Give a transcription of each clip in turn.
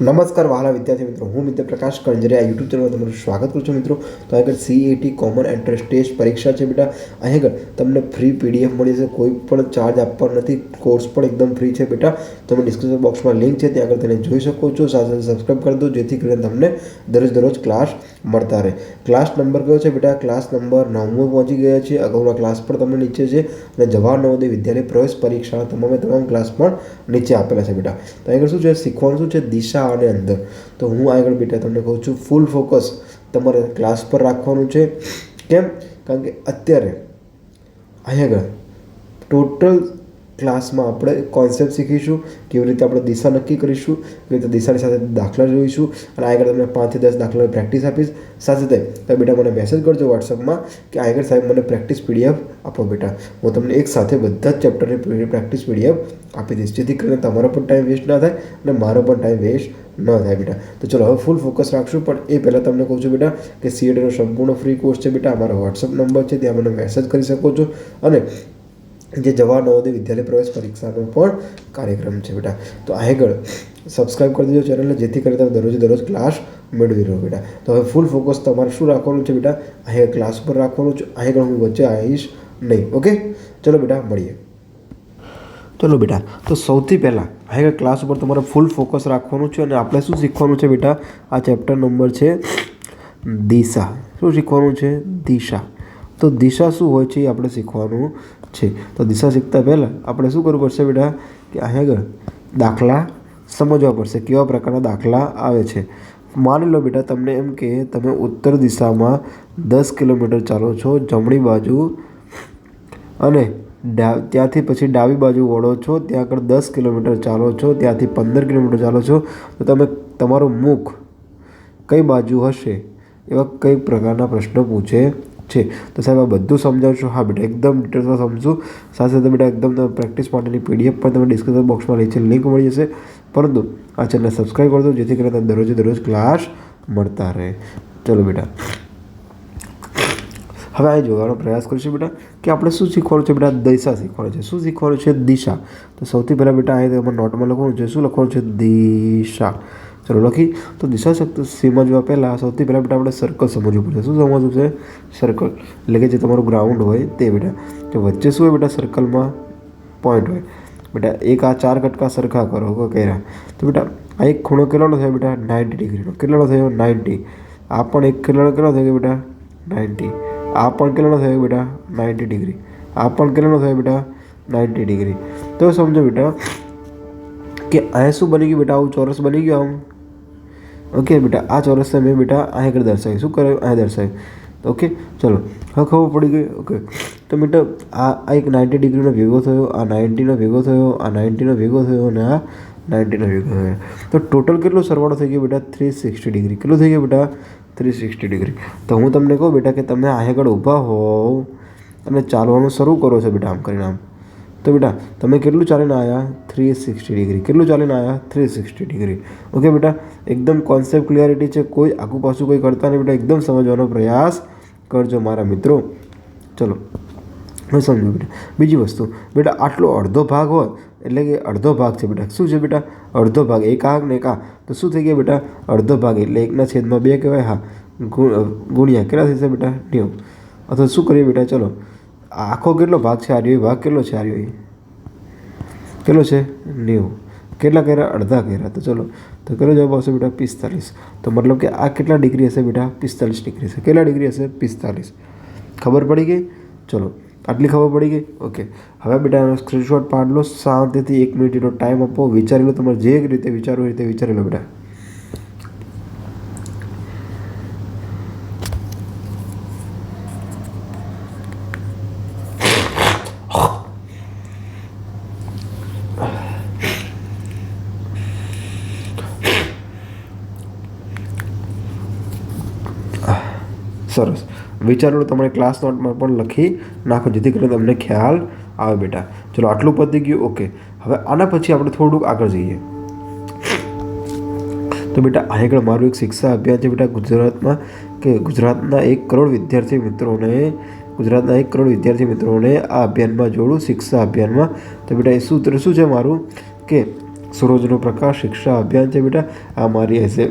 નમસ્કાર વહાલા વિદ્યાર્થી મિત્રો, હું મિત્ર પ્રકાશ કંજરિયા યુટ્યુબ ચેનલમાં તમારું સ્વાગત કરું છું મિત્રો. તો આગળ સીએટી કોમન એન્ટ્રન્સ ટેસ્ટ પરીક્ષા છે બેટા. અહીં આગળ તમને ફ્રી પીડીએફ મળી જશે. કોઈ પણ ચાર્જ આપવાનો નથી. કોર્સ પણ એકદમ ફ્રી છે બેટા. તમે ડિસ્ક્રિપ્શન બોક્સમાં લિંક છે, ત્યાં આગળ તેને જોઈ શકો છો. સાથે સબસ્ક્રાઈબ કરી દો, જેથી કરીને તમને દરરોજ દરરોજ ક્લાસ મળતા રહે. ક્લાસ નંબર કયો છે બેટા? ક્લાસ નંબર નવમો પહોંચી ગયા છે. અગાઉના ક્લાસ પણ તમને નીચે છે. અને જવાહર નવોદય વિદ્યાલય પ્રવેશ પરીક્ષાના તમામે તમામ ક્લાસ પણ નીચે આપેલા છે બેટા. તો આગળ શું છે? શીખવાનું શું છે? દિશા અને અંદર તો હું આગળ બેટા તમને કહું છું ફૂલ ફોકસ તમારે ક્લાસ પર રાખવાનું છે. કેમ? કારણ કે અત્યારે અહીં આગળ ટોટલ ક્લાસમાં આપણે કોન્સેપ્ટ શીખીશું, કેવી રીતે આપણે દિશા નક્કી કરીશું, કેવી રીતે દિશાની સાથે દાખલા જોઈશું, અને આગળ તમને પાંચથી દસ દાખલાની પ્રેક્ટિસ આપીશ. સાથે સાથે તમે બેટા મને મેસેજ કરજો વોટ્સઅપમાં કે આગળ સાહેબ મને પ્રેક્ટિસ પીડીએફ આપો બેટા. હું તમને એક સાથે બધા જ ચેપ્ટરની પ્રેક્ટિસ પીડીએફ આપી દઈશ, જેથી કરીને તમારો પણ ટાઈમ વેસ્ટ ના થાય અને મારો પણ ટાઈમ વેસ્ટ ન થાય બેટા. તો ચલો હવે ફૂલ ફોકસ રાખશું, પણ એ પહેલાં તમને કહું છું બેટા કે સીએડીનો સંપૂર્ણ ફ્રી કોર્સ છે બેટા. અમારો વોટ્સઅપ નંબર છે, ત્યાં મને મેસેજ કરી શકો છો. અને જે જવા નવોદય વિદ્યાલય પ્રવેશ પરીક્ષાનો પણ કાર્યક્રમ છે બેટા. તો આગળ સબસ્ક્રાઇબ કરી દેજો ચેનલને જેથી કરીને તમે દરરોજ દરરોજ ક્લાસ મેળવી રહ્યો બેટા. તો હવે ફૂલ ફોકસ તમારે શું રાખવાનું છે બેટા? અહીંયા ક્લાસ પર રાખવાનું છે. આગળ હું વચ્ચે આવીશ. નહીં, ઓકે? ચલો બેટા, મળીએ. ચલો બેટા, તો સૌથી પહેલાં આગળ ક્લાસ ઉપર તમારે ફૂલ ફોકસ રાખવાનું છે અને આપણે શું શીખવાનું છે બેટા? આ ચેપ્ટર નંબર છે, દિશા. શું શીખવાનું છે? દિશા. તો દિશા શું હોય છે એ આપણે શીખવાનું છે. તો દિશા શીખતા પહેલાં આપણે શું કરવું પડશે બેટા? કે અહીં આગળ દાખલા સમજવા પડશે કેવા પ્રકારના દાખલા આવે છે. માની લો બેટા, તમને એમ કે તમે ઉત્તર દિશામાં દસ કિલોમીટર ચાલો છો, જમણી બાજુ અને ડા, ત્યાંથી પછી ડાબી બાજુ વળો છો, ત્યાં આગળ દસ કિલોમીટર ચાલો છો, ત્યાંથી પંદર કિલોમીટર ચાલો છો, તો તમે, તમારું મુખ કઈ બાજુ હશે એવા કઈ પ્રકારના પ્રશ્નો પૂછે છે. તો સાહેબ, આ બધું સમજાવશો? હા બેટા, એકદમ ડિટેલ્સમાં સમજું. સાથે સાથે બેટા, એકદમ તમે પ્રેક્ટિસ માટેની પીડીએફ પણ તમે ડિસ્ક્રિપ્શન બોક્સમાં લઈ છે લિંક મળી જશે. પરંતુ આ ચેનલ સબસ્ક્રાઈબ કરજો જેથી કરીને તમને દરરોજે દરરોજ ક્લાસ મળતા રહે. ચલો બેટા. હવે આ જોવાનો પ્રયાસ કરીશું બેટા કે આપણે શું શીખવાનું છે? બેટા દિશા શીખવાનું છે. શું શીખવાનું છે? દિશા. તો સૌથી પહેલાં બેટા અહીં તમારે નોટમાં લખવાનું છે. શું લખવાનું છે? દિશા. ચલો લખી. તો દિશા શક્તિ સમજવા પહેલાં સૌથી પહેલાં બેટા આપણે સર્કલ સમજવું પડશે. શું સમજવું છે? સર્કલ એટલે કે જે તમારું ગ્રાઉન્ડ હોય તે બેટા. તો વચ્ચે શું હોય બેટા? સર્કલમાં પોઈન્ટ હોય. બેટા એક આ ચાર કટકા સરખા કરો કર્યા. તો બેટા આ એક ખૂણો કેટલાનો થયો બેટા? નાઇન્ટી ડિગ્રીનો કેટલાનો થયો? નાઇન્ટી આ પણ એક કેટલાનો કેટલો થયો બેટા? નાઇન્ટી આ પણ કેટલાનો થયો બેટા નાઇન્ટી ડિગ્રી આ પણ કેટલાનો થયો બેટા નાઇન્ટી ડિગ્રી તો સમજો બેટા કે અહીંયા શું બની ગયું બેટા આવું ચોરસ બની ગયું આમ ઓકે બેટા આ ચોરસને મેં બેટા અહીં આગળ દર્શાવ્યું શું કરાયું અહીંયા દર્શાવ્યું ઓકે ચલો હવે ખબર પડી ગઈ ઓકે તો બેટા આ આ એક નાઇન્ટી ડિગ્રીનો ભેગો થયો આ નાઇન્ટીનો ભેગો થયો આ નાઇન્ટીનો ભેગો થયો અને આ ભેગો થયો તો ટોટલ કેટલો સરવાળો થઈ ગયો બેટા? થ્રી સિક્સટી ડિગ્રી કેટલું થઈ ગયું બેટા? થ્રી સિક્સટી ડિગ્રી તો હું તમને કહું બેટા કે તમે અહીં આગળ ઊભા હોવ અને ચાલવાનું શરૂ કરો છો બેટા, આમ કરીને આમ. તો બેટા, તમે કેટલું ચાલીને આવ્યા થ્રી સિક્સટી ડિગ્રી કેટલું ચાલીને આવ્યા થ્રી સિક્સટી ડિગ્રી ઓકે બેટા, એકદમ કોન્સેપ્ટ ક્લિયરિટી છે. કોઈ આગું પાછું કોઈ કરતા નહીં બેટા. એકદમ સમજવાનો પ્રયાસ કરજો મારા મિત્રો. ચલો, હવે સમજો બેટા. બીજી વસ્તુ. બેટા, આટલો અડધો ભાગ હોય એટલે કે અડધો ભાગ છે બેટા. શું છે બેટા? અડધો ભાગ. એક આગ ને એક આ. તો શું થઈ ગયા બેટા? અડધો ભાગ. એટલે એકના છેદમાં બે કહેવાય. હા. ગુણ્યા. કેટલા થશે બેટા? નેવું. અથવા શું કરીએ બેટા? ચલો. આખો કેટલો ભાગ છે? આર્યો ભાગ કેટલો છે? આર્યો કેટલો છે? નેવું. કેટલા કર્યા? અડધા કર્યા. તો ચલો. તો કેટલો જવાબ આવશે બેટા? પિસ્તાલીસ. તો મતલબ કે આ કેટલા ડિગ્રી હશે બેટા? પિસ્તાલીસ ડિગ્રી હશે. કેટલા ડિગ્રી હશે? પિસ્તાલીસ. ખબર પડી ગઈ? ચલો. આટલી ખબર પડી ગઈ? ઓકે. હવે બેટા એનો સ્ક્રીનશોટ પાડ લો, શાંતિથી એક મિનિટનો ટાઈમ આપો, વિચારી લો તમારે જે રીતે વિચારવું એ રીતે વિચારી લો બેટા. સરસ. વિચારો તમારે ક્લાસ નોટમાં પણ લખી નાખો, જેથી કરીને તમને ખ્યાલ આવે બેટા. ચલો, આટલું પતી ગયું ઓકે હવે આના પછી આપણે થોડુંક આગળ જઈએ. તો બેટા આગળ મારું એક શિક્ષા અભિયાન છે બેટા ગુજરાતમાં, કે ગુજરાતના એક કરોડ વિદ્યાર્થી મિત્રોને, ગુજરાતના એક કરોડ વિદ્યાર્થી મિત્રોને આ અભિયાનમાં જોડું, શિક્ષા અભિયાનમાં. તો બેટા, એ સૂત્ર શું છે મારું? કે સૂરજનો પ્રકાશ શિક્ષા અભિયાન છે બેટા. આ મારી હશે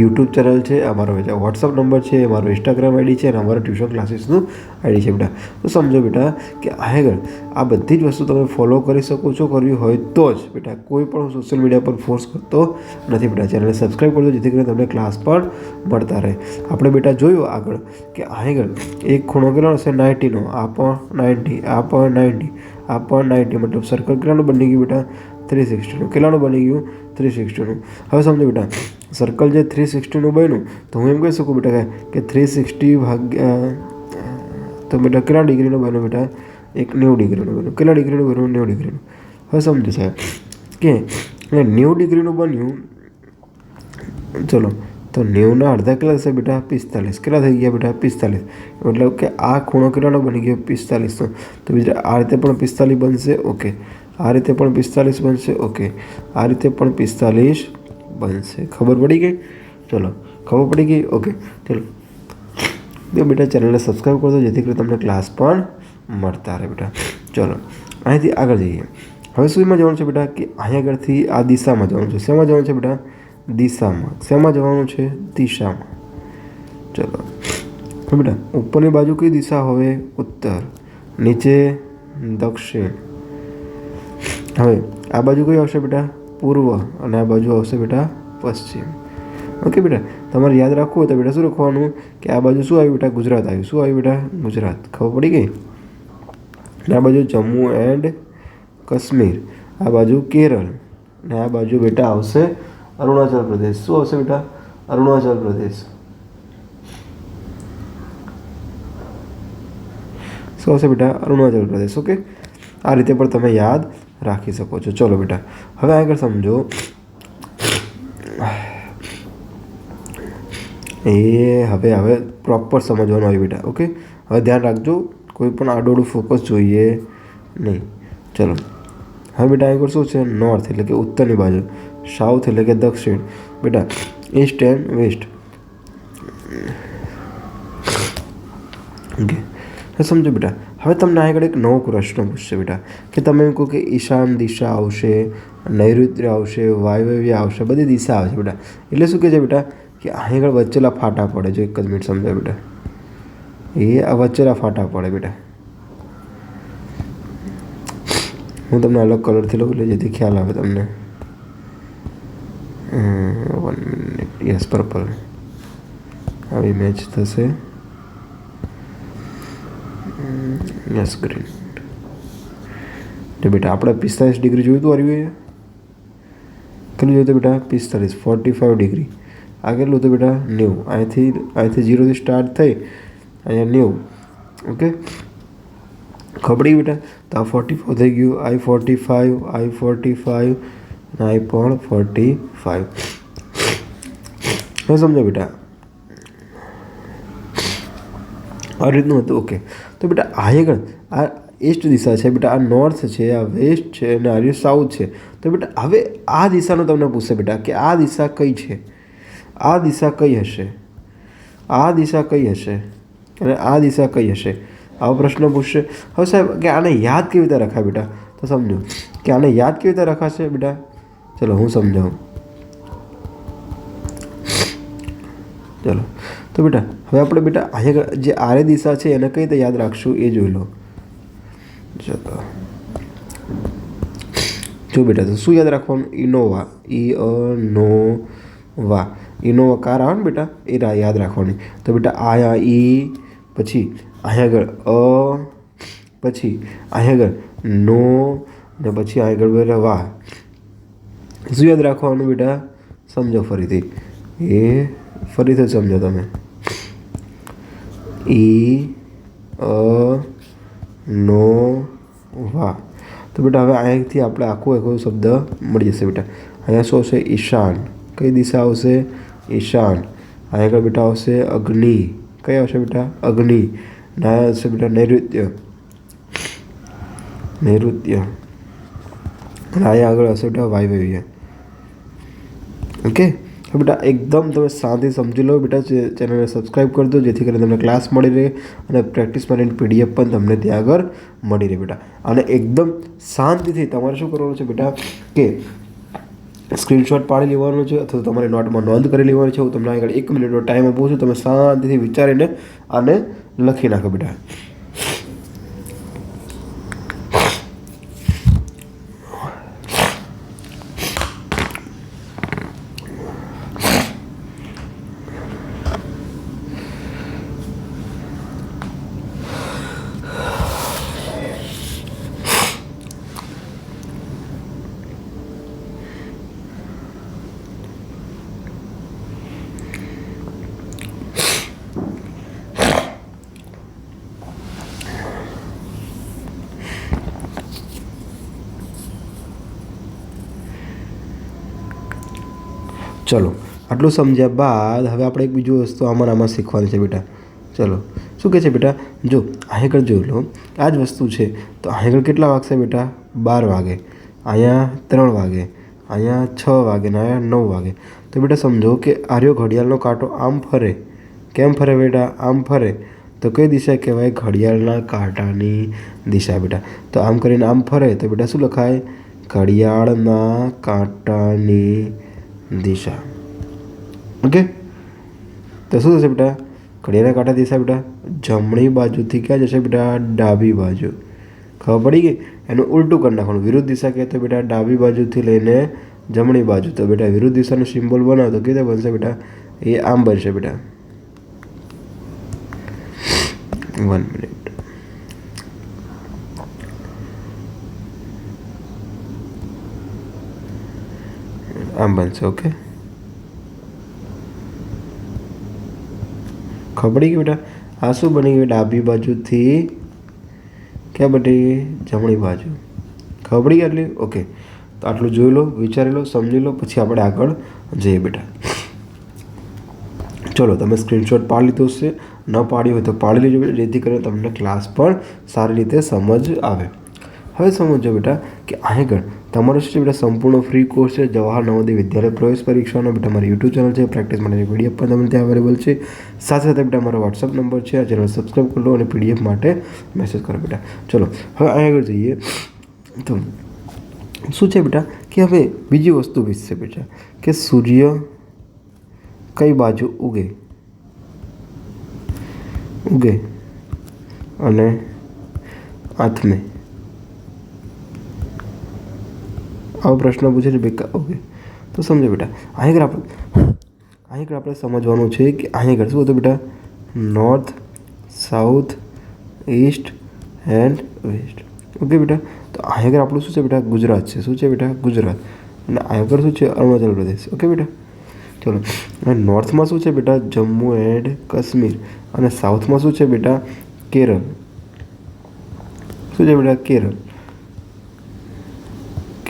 યુટ્યુબ ચેનલ છે, આ મારો વોટ્સઅપ નંબર છે મારો ઇન્સ્ટાગ્રામ આઈડી છે અને અમારો ટ્યુશન ક્લાસીસનું આઈડી છે બેટા. તો સમજો બેટા કે આગળ આ બધી જ વસ્તુ તમે ફોલો કરી શકો છો, કરવી હોય તો જ બેટા કોઈ પણ સોશિયલ મીડિયા પર ફોર્સ કરતો નથી બેટા. ચેનલને સબસ્ક્રાઈબ કરજો, જેથી કરીને તમને ક્લાસ પણ મળતા રહે. આપણે બેટા જોયું આગળ કે આગળ એક ખૂણો કેટલો હશે? નાઇન્ટીનો આ પણ નાઇન્ટી આ પણ નાઇન્ટી આ પણ નાઇન્ટી મતલબ સર્કલ કેટલાનું બની ગયું બેટા? થ્રી સિક્સટીનું કેટલાનું બની ગયું થ્રી સિક્સટીનું હવે સમજો બેટા સર્કલ જે થ્રી સિક્સટીનું બન્યું, તો હું એમ કહી શકું બેટા કે થ્રી સિક્સટી ભાગ્યા તો બેટા કેટલા ડિગ્રીનું બન્યું બેટા? એક નેવું ડિગ્રીનું બન્યું. કેટલા ડિગ્રીનું બન્યું? નેવું ડિગ્રીનું. હવે સમજો સાહેબ, કે નેવું ડિગ્રીનું બન્યું ચલો, તો નેવુંના અડધા કેટલા થશે બેટા? પિસ્તાલીસ. કેટલા થઈ ગયા બેટા? પિસ્તાલીસ. મતલબ કે આ ખૂણો કેટલાનો બની ગયો? પિસ્તાલીસનો. તો બીજા આ રીતે પણ પિસ્તાલીસ બનશે. ઓકે. આ રીતે પણ પિસ્તાલીસ બનશે. ઓકે આ રીતે પણ પિસ્તાલીસ બનશે. ખબર પડી ગઈ? ચલો, ખબર પડી ગઈ? ઓકે ચલો. તો બેટા ચેનલને સબસ્ક્રાઈબ કરજો, જેથી કરી તમને ક્લાસ પણ મળતા રહે બેટા. ચલો, અહીંથી આગળ જઈએ. હવે સુધીમાં જવાનું છે બેટા? કે અહીંયા આગળથી આ દિશામાં જવાનું છે. શેમાં જવાનું છે બેટા? દિશામાં. શેમાં જવાનું છે? દિશામાં. ચલો. બેટા, ઉપરની બાજુ કઈ દિશા? હવે ઉત્તર. નીચે દક્ષિણ. હવે, આ બાજુ કઈ આવશે બેટા? પૂર્વ અને આ બાજુ આવશે બેટા પશ્ચિમ. ઓકે બેટા, તમારે યાદ રાખવું હોય તો બેટા શું લખવાનું? કે આ બાજુ શું આવ્યું બેટા? ગુજરાત આવ્યું. શું આવ્યું બેટા? ગુજરાત. ખબર પડી ગઈ? અને આ બાજુ જમ્મુ એન્ડ કાશ્મીર. આ બાજુ કેરળ. ને આ બાજુ બેટા આવશે અરુણાચલ પ્રદેશ. શું આવશે બેટા? અરુણાચલ પ્રદેશ. શું આવશે બેટા? અરુણાચલ પ્રદેશ. ઓકે? આ રીતે પણ તમે યાદ રાખી શકો છો ચલો બેટા હવે આગળ સમજો એ હવે હવે પ્રોપર સમજવાનું આવ્યું બેટા ઓકે હવે ધ્યાન રાખજો કોઈ પણ આડોડું ફોકસ જોઈએ નહીં ચલો હવે બેટા આગળ શું છે નોર્થ એટલે કે ઉત્તરની બાજુ સાઉથ એટલે કે દક્ષિણ બેટા ઈસ્ટ એન્ડ વેસ્ટ ઓકે હવે સમજો બેટા હવે તમને આગળ એક નવો પ્રશ્ન પૂછશે બેટા, કે તમે એમ કહો કે ઈશાન દિશા આવશે, નૈઋત્ય આવશે, વાયવ્ય આવશે, બધી દિશા આવશે બેટા. એટલે શું કહે છે બેટા, કે અહીં આગળ વચ્ચેલા ફાટા પડે, જો એક જ મિનિટ સમજાય બેટા. એ આ વચ્ચેલા ફાટા પડે બેટા. હું તમને અલગ કલરથી લઉં, એટલે જેથી ખ્યાલ આવે તમને. વન મિનિટ યસ પર્પલ આવી મેચ થશે. યસ ગ્રેટ તો બેટા, આપણે પિસ્તાલીસ ડિગ્રી જોયું હતું આવ્યું કેટલું જોયું હતું બેટા? પિસ્તાલીસ ફોર્ટી ફાઇવ ડિગ્રી. આ કેટલું હતું બેટા? નેવું. અહીંથી અહીંથી જીરોથી સ્ટાર્ટ થઈ, અહીંયા નેવું. ઓકે ખબડી બેટા? તો આ ફોર્ટી ફાઇવ થઈ ગયું I forty five I forty five અને આઈ પણ ફોર્ટી ફાઇવ હવે સમજો બેટા. આ રીતનું હતું ઓકે તો બેટા, આ આ ઈસ્ટ દિશા છે બેટા, આ નોર્થ છે, આ વેસ્ટ છે અને આ સાઉથ છે. તો બેટા, હવે આ દિશાનું તમને પૂછશે બેટા કે આ દિશા કઈ છે? આ દિશા કઈ હશે? આ દિશા કઈ હશે? અને આ દિશા કઈ હશે? આવો પ્રશ્ન પૂછશે. હવે સાહેબ, કે આને યાદ કેવી રીતે રખાય બેટા? તો સમજો. કે આને યાદ કેવી રીતે રખાશે બેટા? ચલો, હું સમજાવું. ચલો. તો બેટા હવે આપણે બેટા, અહીંયા જે આરે દિશા છે, એને કઈ રીતે યાદ રાખશું એ જોઈ લો. ચલો જો બેટા, તો શું યાદ રાખવાનું? ઇનોવા. ઈ અ નો વા ઇનોવા કાર આવે ને બેટા, એ યાદ રાખવાની. તો બેટા, આયા ઈ, પછી અહીંયા આગળ, અ, પછી અહીંયા આગળ, નો, ને પછી અહીંયા આગળ બેટા, વા. શું યાદ રાખવાનું બેટા? સમજો ફરીથી. એ, ફરીથી સમજો તમે. ઈ, અ, નો, વા. તો બેટા, હવે અહીંયાથી આપણે આખો આખો શબ્દ મળી જશે બેટા. અહીંયા શું આવશે? ઈશાન. કઈ દિશા આવશે? ઈશાન. અહીંયા આગળ બેટા આવશે અગ્નિ. કઈ આવશે બેટા? અગ્નિ. અને આવશે બેટા નૈઋત્ય. નૈઋત્ય. અને અહીંયા આગળ હશે બેટા વાયવ્ય ઓકે? બેટા, એકદમ તમે શાંતિ સમજી લો બેટા ચેનલને સબસ્ક્રાઈબ કરી દો, જેથી કરીને તમને ક્લાસ મળી રહે અને પ્રેક્ટિસ માટેની પીડીએફ પણ તમને ત્યાં આગળ મળી રહે બેટા. અને એકદમ શાંતિથી તમારે શું કરવાનું છે બેટા, કે સ્ક્રીનશોટ પાડી લેવાનો છે અથવા તમારે નોટમાં નોંધ કરી લેવાની છે. હું તમને આગળ એક મિનિટનો ટાઈમ આપું છું, તમે શાંતિથી વિચારીને આને લખી નાખો બેટા. ચલો, આટલું સમજ્યા બાદ હવે આપણે એક બીજું વસ્તુ આમાં આમાં શીખવાની છે બેટા. ચલો, શું કહે છે બેટા? જો અહીં આગળ જોઈ લો. આ જ વસ્તુ છે. તો અહીં આગળ કેટલા વાગશે બેટા? બાર વાગે. અહીંયા ત્રણ વાગે. અહીંયા છ વાગે ને અહીંયા નવ વાગે. તો બેટા સમજો કે આર્યો ઘડિયાળનો કાંટો આમ ફરે. કેમ ફરે બેટા? આમ ફરે. તો કઈ દિશા કહેવાય? ઘડિયાળના કાંટાની દિશા બેટા. તો આમ કરીને આમ ફરે તો બેટા શું લખાય? ઘડિયાળના કાંટાની દિશા ઓકે તો શું થશે બેટા ઘડિયાળના કાંટા દિશા બેટા જમણી બાજુથી ક્યાં જશે બેટા ડાબી બાજુ ખબર પડી ગઈ એનું ઉલટું કરી નાખવાનું વિરુદ્ધ દિશા કહે તો બેટા ડાબી બાજુથી લઈને જમણી બાજુ તો બેટા વિરુદ્ધ દિશાનું સિમ્બોલ બનાવો તો કેવી બનશે બેટા એ આમ બનશે બેટા વન મિનિટ આમ બનશે ઓકે ખબર ગયું બેટા? આ શું બની ગયું? ડાબી બાજુથી ક્યાં બની જમણી બાજુ. ખબર એટલે ઓકે તો આટલું જોઈ લો, વિચારી લો, સમજી લો, પછી આપણે આગળ જઈએ બેટા. ચલો, તમે સ્ક્રીનશોટ પાડી લીધો છે ન પાડી હોય તો પાડી લેજો જેથી કરીને તમને ક્લાસ પણ સારી રીતે સમજ આવે. હવે સમજો બેટા કે આગળ તમારો છે બેટા? સંપૂર્ણ ફ્રી કોર્સ છે. જવાહર નવોદય વિદ્યાલય પ્રવેશ પરીક્ષાનો બેટા મારી યુટ્યુબ ચેનલ છે. પ્રેક્ટિસ માટેની પીડીએફ પણ તમને ત્યાં અવેલેબલ છે. સાથે સાથે બેટા મારો વોટ્સઅપ નંબર છે. આ ચેનલ સબસ્ક્રાઈબ કરી લો અને પીડીએફ માટે મેસેજ કરો બેટા. ચલો, હવે આગળ જઈએ. તો શું છે બેટા? કે હવે બીજી વસ્તુ વિશે બેટા. કે સૂર્ય કઈ બાજુ ઉગે? ઉગે. અને આથમે. આવો પ્રશ્ન પૂછે છે બેકા ઓકે તો સમજો બેટા અહીં આગળ આપણે અહીં આગળ આપણે સમજવાનું છે કે અહીં આગળ શું હતું બેટા? North south east and west okay બેટા? તો અહીં આગળ આપણું શું છે બેટા? ગુજરાત છે. શું છે બેટા? ગુજરાત. અને આગળ શું છે? અરુણાચલ પ્રદેશ. ઓકે બેટા? ચલો. અને નોર્થમાં શું છે બેટા? જમ્મુ એન્ડ કાશ્મીર. અને સાઉથમાં શું છે બેટા? કેરળ. શું છે બેટા? કેરળ.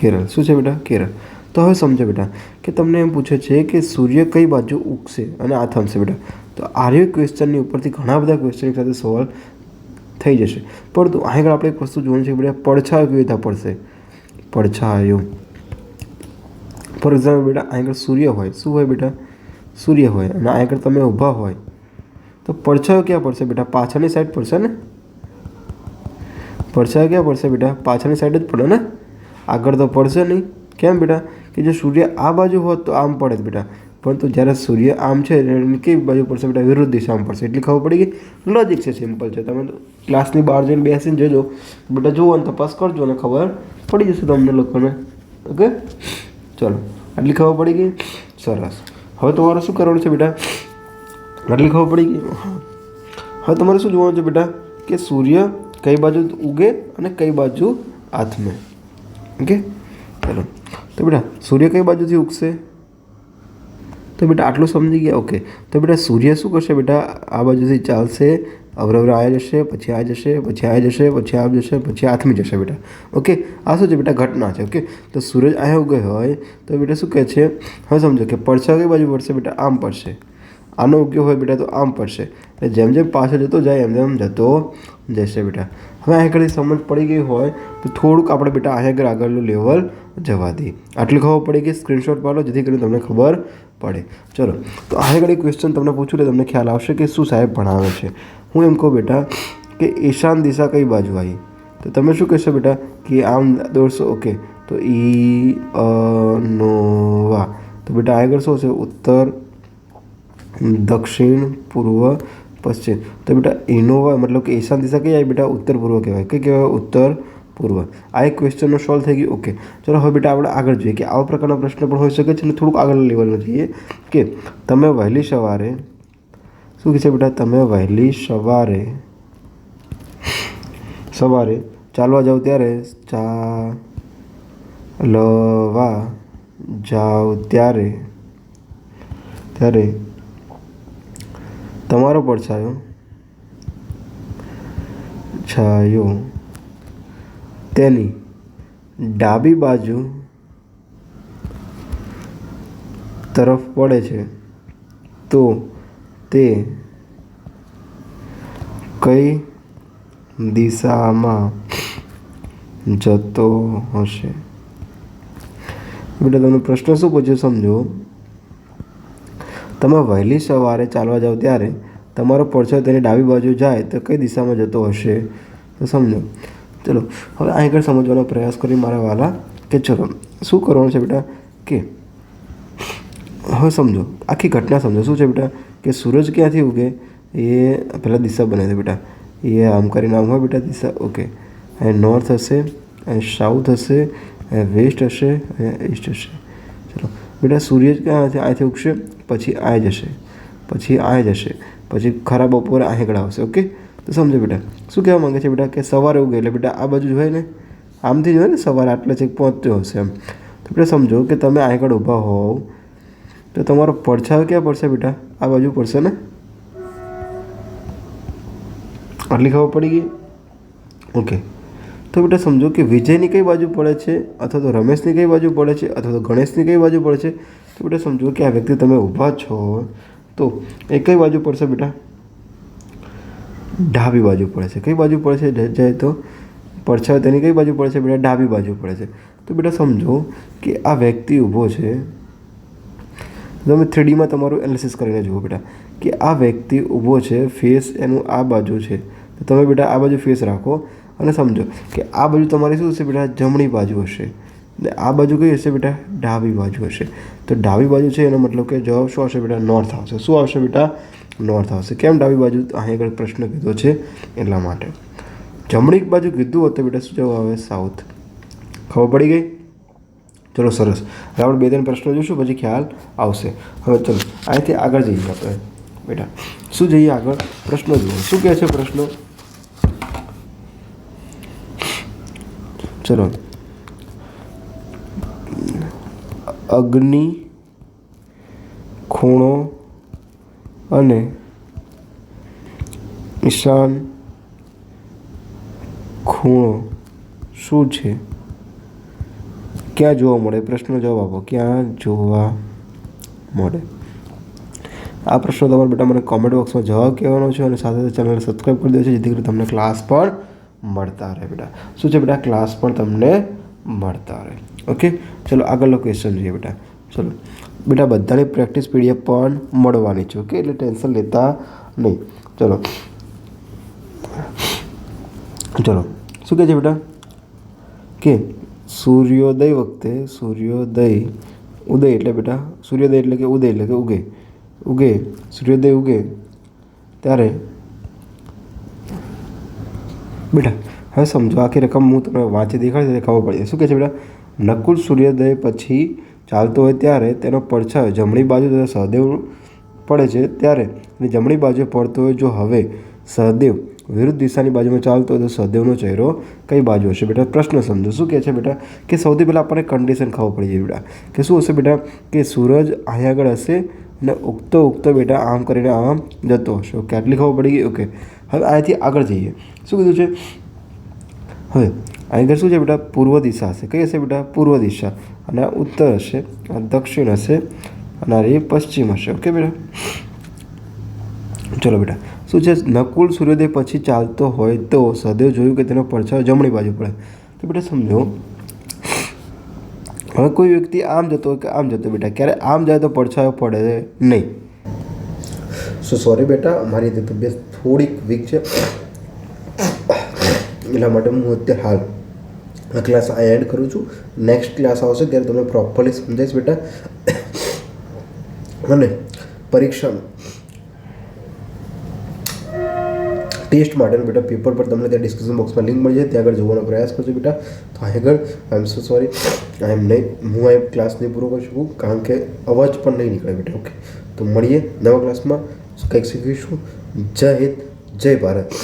કેરળ. શું છે બેટા? કેરળ. તો હવે સમજો બેટા કે તમને એમ પૂછે છે કે સૂર્ય કઈ બાજુ ઉગશે અને આ થમશે બેટા. તો આર્ય ક્વેશ્ચનની ઉપરથી ઘણા બધા ક્વેશ્ચન સાથે સવાલ થઈ જશે. પરંતુ આગળ આપણે એક વસ્તુ જોવાની છે કે બેટા, પડછાયો કેવી રીતે પડશે? પડછાયો. ફોર એક્ઝામ્પલ બેટા આગળ સૂર્ય હોય. શું હોય બેટા? સૂર્ય હોય અને આગળ તમે ઊભા હોય. તો પડછાયો ક્યાં પડશે બેટા? પાછળની સાઈડ પડશે ને? પડછાયો ક્યાં પડશે બેટા? પાછળની સાઈડ જ પડે ને? આગળ તો પડશે નહીં. કેમ બેટા? કે જો સૂર્ય આ બાજુ હોત તો આમ પડે બેટા. પરંતુ જ્યારે સૂર્ય આમ છે, એની બાજુ પડશે બેટા? વિરુદ્ધ દિશામાં પડશે. એટલી ખબર પડી ગઈ? લોજિક છે સિમ્પલ છે. તમે ક્લાસની બહાર જઈને બેસીને જોજો. બેટા જુઓ અને તપાસ કરજો અને ખબર પડી જશે તમને લોકોને. ઓકે ચલો. આટલી ખબર પડી ગઈ? સરસ. હવે તમારે શું કરવાનું છે બેટા? આટલી ખબર પડી ગઈ? હવે તમારે શું જોવાનું છે બેટા? કે સૂર્ય કઈ બાજુ ઉગે અને કઈ બાજુ આથમે. ઓકે? ચલો. તો બેટા, સૂર્ય કઈ બાજુથી ઉગશે? તો બેટા, આટલું સમજી ગયા? ઓકે. તો બેટા, સૂર્ય શું કરશે બેટા? આ બાજુથી ચાલશે, અવરવર આ જશે, પછી આ જશે, પછી આ જશે, પછી આ જશે, પછી આથમી જશે બેટા. ઓકે? આ શું છે બેટા? ઘટના છે, ઓકે? તો સૂરજ અહીંયા ઉગ્યો હોય, તો બેટા શું કહે છે? હવે સમજો કે પડછા કઈ બાજુ પડશે બેટા? આમ પડશે. આનો ઉગ્યો હોય બેટા તો આમ પડશે. એટલે જેમ જેમ પાછળ જતો જાય, એમ જેમ જતો જશે બેટા. હવે અહીં આગળ સમજ પડી ગઈ હોય, તો થોડુંક આપણે બેટા અહીં આગળ આગળનું લેવલ જવા દઈએ. આટલી ખબર પડી ગઈ સ્ક્રીનશોટ પાડો, જેથી કરીને તમને ખબર પડે. ચલો, તો અહીં આગળ એક ક્વેશ્ચન તમને પૂછું એટલે તમને ખ્યાલ આવશે કે શું સાહેબ ભણાવે છે. હું એમ કહું બેટા કે ઈશાન દિશા કઈ બાજુ આવી? તો તમે શું કહેશો બેટા? કે આમ દોડશો? ઓકે. તો ઈ, અ, નો, વા. તો બેટા આગળ શું છે? ઉત્તર, દક્ષિણ, પૂર્વ પશ્ચિમ તો બેટા ઇનોવા મતલબ કે ઈશાન દિશા કઈ બેટા? ઉત્તર પૂર્વ કહેવાય. કઈ કહેવાય? ઉત્તર પૂર્વ. આ એક ક્વેશ્ચનનો સોલ્વ થઈ ગયું. ઓકે ચલો, હવે બેટા આપણે આગળ જોઈએ કે આવા પ્રકારના પ્રશ્ન પણ હોઈ શકે છે અને થોડુંક આગળ લેવાનું જઈએ કે તમે વહેલી સવારે શું કહે છે બેટા? તમે વહેલી સવારે સવારે ચાલવા જાઓ ત્યારે ચાલવા જાઓ ત્યારે ત્યારે તમારો પડછાયો? છાયો. તેની ડાબી બાજુ તરફ પડે છે. તો તે કઈ દિશામાં જતો હશે? બેટા, તમને પ્રશ્ન શું પૂછ્યો સમજો? તમે વહેલી સવારે ચાલવા જાઓ ત્યારે તમારો પડછો તેની ડાબી બાજુ જાય તો કઈ દિશામાં જતો હશે? તો સમજો. ચલો, હવે અહીં આગળ સમજવાનો પ્રયાસ કરી મારા વાલા કે ચલો, શું કરવાનું છે બેટા? કે હવે સમજો, આખી ઘટના સમજો. શું છે બેટા? કે સૂરજ ક્યાંથી ઉગે? એ પહેલાં દિશા બને છે બેટા. એ આમ કરીને આમ હોય બેટા દિશા. ઓકે અહીં નોર્થ હશે અહીં સાઉથ હશે અહીં વેસ્ટ હશે અહીં ઈસ્ટ હશે. ચલો, બેટા સૂર્ય ક્યાંથી અહીંથી ઉગશે? પછી આ જશે, પછી આ જશે, પછી ખરા બપોરે આ આગળ આવશે ઓકે તો સમજો બેટા, શું કહેવા માંગે છે બેટા કે સવારે ઉગે એટલે બેટા આ બાજુ હોય ને? આમથી જોઈએ ને સવારે આટલે છેક પહોંચતો હશે એમ. તો બેટા સમજો કે તમે આગળ ઊભા હોવ, તો તમારો પડછાયો ક્યાં પડશે બેટા? આ બાજુ પડશે ને? આટલી ખબર પડી ગઈ? ઓકે તો બેટા સમજો કે વિજયની કઈ બાજુ પડે છે, અથવા તો રમેશની કઈ બાજુ પડે છે, અથવા તો ગણેશની કઈ બાજુ પડે છે? તો બેટા સમજો કે આ વ્યક્તિ તમે ઊભા છો. તો એ કઈ બાજુ પડશે બેટા? ડાબી બાજુ પડે છે કઈ બાજુ પડશે? જાય તો પડછાયો તેની કઈ બાજુ પડશે બેટા? ડાબી બાજુ પડે છે તો બેટા સમજો કે આ વ્યક્તિ ઊભો છે. તમે થ્રીડીમાં તમારું એનાલિસિસ કરીને જુઓ બેટા કે આ વ્યક્તિ ઊભો છે, ફેસ એનું આ બાજુ છે. તો તમે બેટા આ બાજુ ફેસ રાખો અને સમજો કે આ બાજુ તમારી શું હશે બેટા? જમણી બાજુ હશે. આ બાજુ કઈ હશે બેટા? ડાબી બાજુ હશે. તો ડાબી બાજુ છે, એનો મતલબ કે જવાબ શું આવશે બેટા? નોર્થ આવશે. શું આવશે બેટા? નોર્થ આવશે. કેમ ડાબી બાજુ? અહીં આગળ પ્રશ્ન કીધો છે એટલા માટે. જમણી બાજુ કીધું હોત બેટા, શું જવાબ આવે? સાઉથ ખબર પડી ગઈ? ચલો, સરસ. હવે આપણે બે ત્રણ પ્રશ્નો જોઈશું પછી ખ્યાલ આવશે. હવે ચલો, અહીંથી આગળ જઈએ આપણે. બેટા, શું જઈએ આગળ? પ્રશ્નો જુઓ. શું કહે છે પ્રશ્નો? ચલો. અગ્નિ, ખૂણો અને ઈશાન ખૂણો શું છે? ક્યાં જોવા મળે? પ્રશ્નનો જવાબ આપો. ક્યાં જોવા મળે? આ પ્રશ્નો તમારે બેટા મને કોમેન્ટ બોક્સમાં જવાબ કહેવાનો છે અને સાથે સાથે ચેનલને સબસ્ક્રાઈબ કરી દેજો, જેથી કરીને તમને ક્લાસ પણ મળતા રહે બેટા. શું છે બેટા? ક્લાસ પણ તમને મળતા રહે. ઓકે ચલો આગળનો ક્વેશ્ચન જોઈએ બેટા. ચલો. બેટા, બધાની પ્રેક્ટિસ પીડીએફ પણ મળવાની છે, ઓકે? એટલે ટેન્શન લેતા નહીં. ચલો. ચલો. શું કહે છે બેટા? કે સૂર્યોદય વખતે સૂર્યોદય ઉદય એટલે બેટા, સૂર્યોદય એટલે કે ઉદય એટલે કે ઉગે. ઉગે. સૂર્યોદય ઉગે. ત્યારે બેટા, હવે સમજો આખી રકમ હું તમને વાંચી દેખાડી ખબર પડી શું કહે છે બેટા? નકુલ સૂર્યોદય પછી ચાલતો હોય ત્યારે તેનો પડછાયો જમણી બાજુ તથા સહદેવ પડે છે ત્યારે અને જમણી બાજુ પડતો હોય જો હવે સહદેવ વિરુદ્ધ દિશાની બાજુમાં ચાલતો હોય તો સહદેવનો ચહેરો કઈ બાજુ હશે? બેટા, પ્રશ્ન સમજો. શું કહે છે બેટા? કે સૌથી પહેલાં આપણને કન્ડિશન ખબર પડી જાય બેટા. કે શું હશે બેટા? કે સૂરજ અહીંયા આગળ હશે અને ઉગતો ઉગતો બેટા આમ કરીને આમ જતો હશે. ઓકે આટલી ખબર પડી ગઈ? ઓકે હવે અહીંયાથી આગળ જઈએ. શું કીધું છે? હવે આગળ શું છે બેટા? પૂર્વ દિશા હશે. કઈ હશે બેટા? પૂર્વ દિશા. અને આ ઉત્તર હશે, આ દક્ષિણ હશે, અને આ પશ્ચિમ હશે. ઓકે બેટા? ચલો બેટા. શું છે? નકુલ સૂર્યોદય પછી ચાલતો હોય તો સદૈવ જોયું કે તેનો પડછાયો જમણી બાજુ પડે. તો બેટા સમજો. હવે કોઈ વ્યક્તિ આમ જતો હોય કે આમ જતો બેટા, ક્યારે આમ જાય તો પડછાયો પડે નહીં. સો સોરી બેટા, મારી તબિયત થોડીક વીક છે. એટલા માટે હું અત્યારે હાલ આ ક્લાસ આ એડ કરું છું. નેક્સ્ટ ક્લાસ આવશે ત્યારે તમને પ્રોપરલી સમજાઈશ બેટા. અને પરીક્ષા ટેસ્ટ માટેનું બેટા પેપર પર તમને ત્યાં ડિસ્ક્રિપ્શન બોક્સમાં લિંક મળી જાય. ત્યાં આગળ જોવાનો પ્રયાસ કરજો બેટા. તો આગળ આઈ એમ સો સોરી આઈ એમ નહીં હું આ ક્લાસ નહીં પૂરો કરી શકું, કારણ કે અવાજ પણ નહીં નીકળે બેટા. ઓકે તો મળીએ નવા ક્લાસમાં કંઈક શીખીશું. જય હિન્દ, જય ભારત.